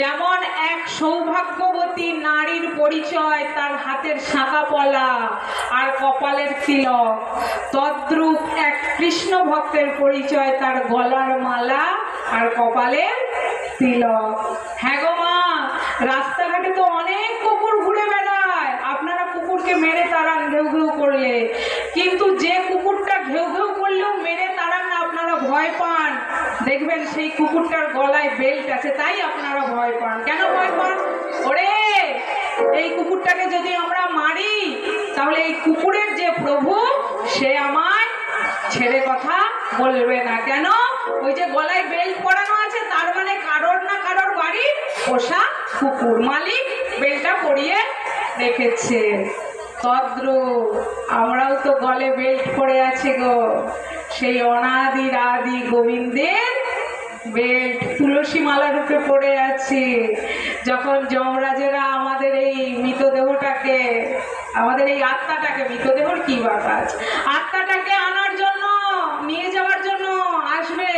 যেমন এক সৌভাগ্যবতী নারীর পরিচয় তার হাতের শাঁখা পলা আর কপালের তিলক। তদ্রূপ এক কৃষ্ণ ভক্তের পরিচয় তার গলার মালা আর কপালের তিলক। হ্যাঁ গো মা, রাস্তাঘাটে তো অনেক কুকুর ঘুরে বেড়ায়। আপনারা কুকুরকে মেরে তারা ঘেউ ঘেউ করলে। কিন্তু যে কুকুরটা ঘেউ ঘেউ করলেও মেরে তাড়ান না আপনারা ভয় পান দেখবেন সেই কুকুরটার গলায় বেল্ট আছে, তাই আপনারা ভয় পান। কেন ভয় পান? ওরে, এই কুকুরটাকে যদি আমরা মারি, তাহলে এই কুকুরের যে প্রভু, সে আমায় ছেড়ে কথা বলবে না। কেন? ওই যে গলায় বেল্ট পরানো আছে, তার মানে কারোর না কারোর বাড়ি পোষা কুকুর। মালিক বেল্টটা পরিয়ে রেখেছে। তদ্রূপ, আমরাও তো গলে বেল্ট পরে আছে গো। সেই অনাদি আদি গোবিন্দের বেল্ট তুলসী মালা রূপে পড়ে আছি। যখন যমরাজেরা আমাদের এই মৃতদেহটাকে, আমাদের এই আত্মাটাকে, মৃতদেহর কি বাতাস আত্মাটাকে আনার জন্য, নিয়ে যাওয়ার জন্য আসবে,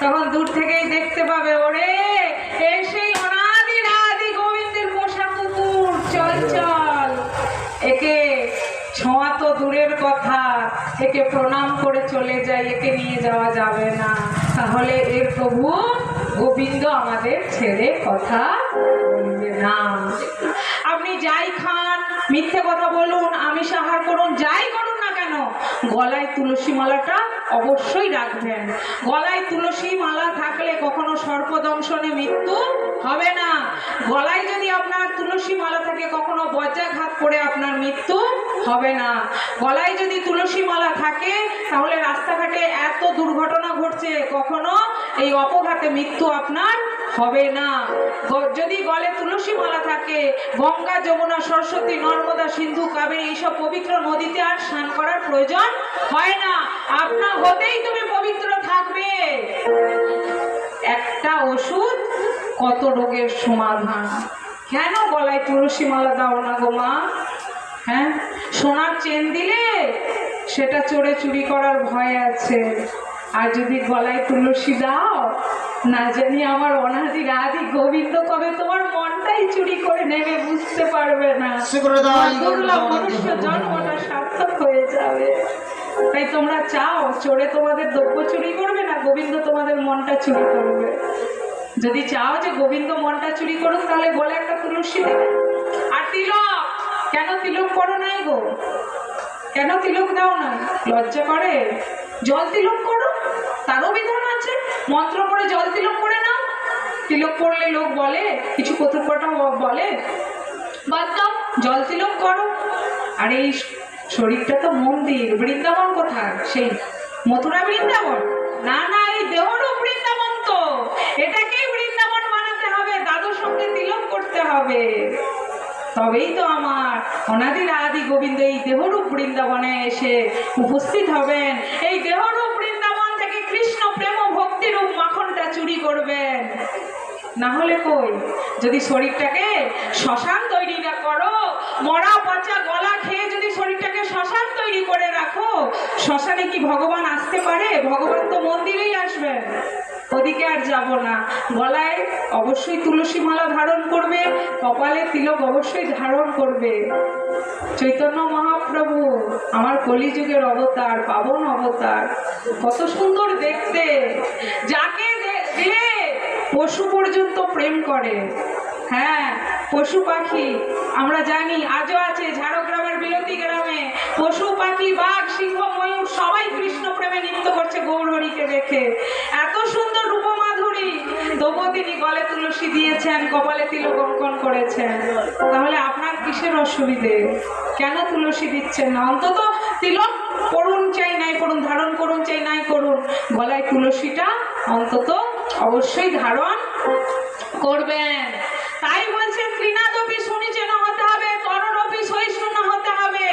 তখন দূর থেকেই দেখতে পাবে, ওরে এই সেই অনাদি আদি গোবিন্দের পোষা কুকুর চল চল একে ছোঁয়া তো দূরের কথা একে প্রণাম করে চলে যাই, একে নিয়ে যাওয়া যাবে না। তাহলে এর প্রভু গোবিন্দ আমাদের ছেড়ে কথা বলবে না। আপনি যাই খান, মিথ্যে কথা বলুন আমি সাহার করুন, যাই করুন কেন? গলায় তুলসী মালাটা অবশ্যই রাখবেন। গলায় তুলসী মালা থাকলে কখনো সর্পদংশনে মৃত্যু হবে না। গলায় যদি আপনার তুলসী মালা থাকে, কখনো বজ্রাঘাত করে আপনার মৃত্যু হবে না। গলায় যদি তুলসী মালা থাকে, তাহলে রাস্তাঘাটে এত দুর্ঘটনা ঘটছে, কখনো এই অপঘাতে মৃত্যু আপনার হবে না। যদি গলে তুলসী মালা থাকে, গঙ্গা, যমুনা, সরস্বতী, নর্মদা, সিন্ধু, কাবেরী, এইসব পবিত্র নদীতে আর স্নান করার প্রয়োজন হয় না। আপনার হতেই তুমি পবিত্র থাকবে। একটা ওষুধ, কত রোগের সমাধান। কেন গলায় তুলসী মালা দাও না গো মা? হ্যাঁ? সোনার চেন দিলে সেটা চোরে চুরি করার ভয় আছে। আর যদি গলায় তুলসী দাও না জানি আমার অনাদি রাধি গোবিন্দ কবে তোমার মনটাই চুরি করে নেবে বুঝতে পারবে না। মনুষ্য জন্মটা সার্থক হয়ে যাবে। তাই তোমরা চাও চোরে তোমাদের দ্রব্য চুরি করবে না গোবিন্দ তোমাদের মনটা চুরি করবে। যদি চাও যে গোবিন্দ মনটা চুরি করুক তাহলে গলে একটা তুলসী দেবে। আর তিলক কেন তিলক করো নাই গো? কেন তিলক দাও না? লজ্জা করে। জল তিলক করো। তারও বিধান আছে। মন্ত্র করে জল তিলক করে নাও। তিলক করলে লোক বলে, কিছু কথোপকথন বলে। বাদ দাও, জল তিলক করো। আর এই শরীরটা তো মন্দির, বৃন্দাবন কোথায়? সেই মথুরা বৃন্দাবন? না না, এই দেহরূপ বৃন্দাবন তো। এটাকেই বৃন্দাবন বানাতে হবে। দাদুর সঙ্গে তিলক করতে হবে। তবেই তো আমার অনাদির আদি গোবিন্দ, এই দেহরূপ বৃন্দাবনে এসে উপস্থিত হবেন। এই দেহরূপ বৃন্দাবন থেকে কৃষ্ণ প্রেম ভক্তিরূপ মাখনটা চুরি করবেন। না হলে কই? যদি শরীরটাকে শ্মশান তৈরি না করো, মরা পচা গলা খেয়ে যদি শরীরটাকে শ্মশান তৈরি করে রাখো, শ্মশানে কি ভগবান আসতে পারে? ভগবান তো মন্দিরেই আসবেন। ওদিকে আর যাব না। গলায় অবশ্যই তুলসী মালা ধারণ করবে, কপালে তিলক অবশ্যই ধারণ করবে। চৈতন্য মহাপ্রভু, আমার কলিযুগের অবতার, পাবন অবতার, কত সুন্দর দেখতে। যাকে পশু পর্যন্ত প্রেম করে। হ্যাঁ পশু পাখি, আমরা জানি, আজও আছে ঝাড়গ্রামের বিলতি গ্রামে। পশু পাখি, বাঘ, সিংহ, ময়ূর, সবাই কৃষ্ণ প্রেমে নৃত্য করছে গৌরহরিকে দেখে। এত তিনি গলে তুলসী দিয়েছেন, কপালে তিলক অঙ্কন করেছেন। তাহলে আপনার কিসের অসুবিধে? কেন তুলসী দিচ্ছেন না? অন্তত তিলক পড়ুন চাই নাই পড়ুন ধারণ করুন চাই নাই করুন। গলায় তুলসীটা অন্তত অবশ্যই ধারণ করবেন। তাই বলছেন তৃণাদপি সুনিচেন হতে হবে তররপি সহিষ্ণু হতে হবে।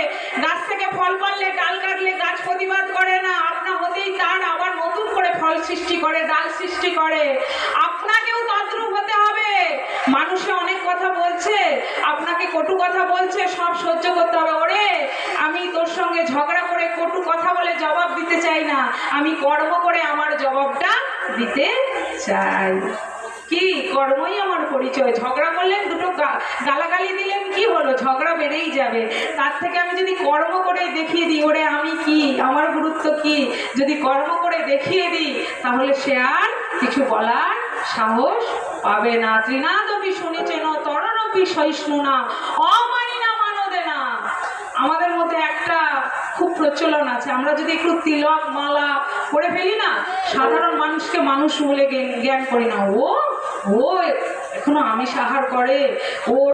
গাছ থেকে ফল পারলে, ডাল কাটলে গাছ প্রতিবাদ করে না। আপনা হতেই তার আবার নতুন করে ফল সৃষ্টি করে, ডাল সৃষ্টি করে। আপনাকেও তদ্রূপ হতে হবে। মানুষে অনেক কথা বলছে, আপনাকে কটু কথা বলছে, সব সহ্য করতে হবে। ওরে, আমি তোর সঙ্গে ঝগড়া করে কটু কথা বলে জবাব দিতে চাই না। আমি কর্ম করে আমার জবাবটা দিতে চাই। কি? কর্মই আমার পরিচয়। ঝগড়া করলেন, দুটো গালাগালি দিলেন, কি হলো? ঝগড়া বেড়েই যাবে। তার থেকে আমি যদি কর্ম করে দেখিয়ে দিই, ওরে, আমি কি? আমার গুরুত্ব কি? যদি কর্ম করে দেখিয়ে দিই, তাহলে সে আর কিছু বলার সাহস পাবে না। ত্রিনাদপি শুনেছেন তরণপি সহিষ্ণু না অমানি না মানদে না আমাদের মধ্যে একটা খুব প্রচলন আছে। আমরা যদি একটু তিলক, মালা করে ফেলি না, সাধারণ মানুষকে মানুষ বলে জ্ঞান- করি না। ও ও, এখনও আমিষ আহার করে। ও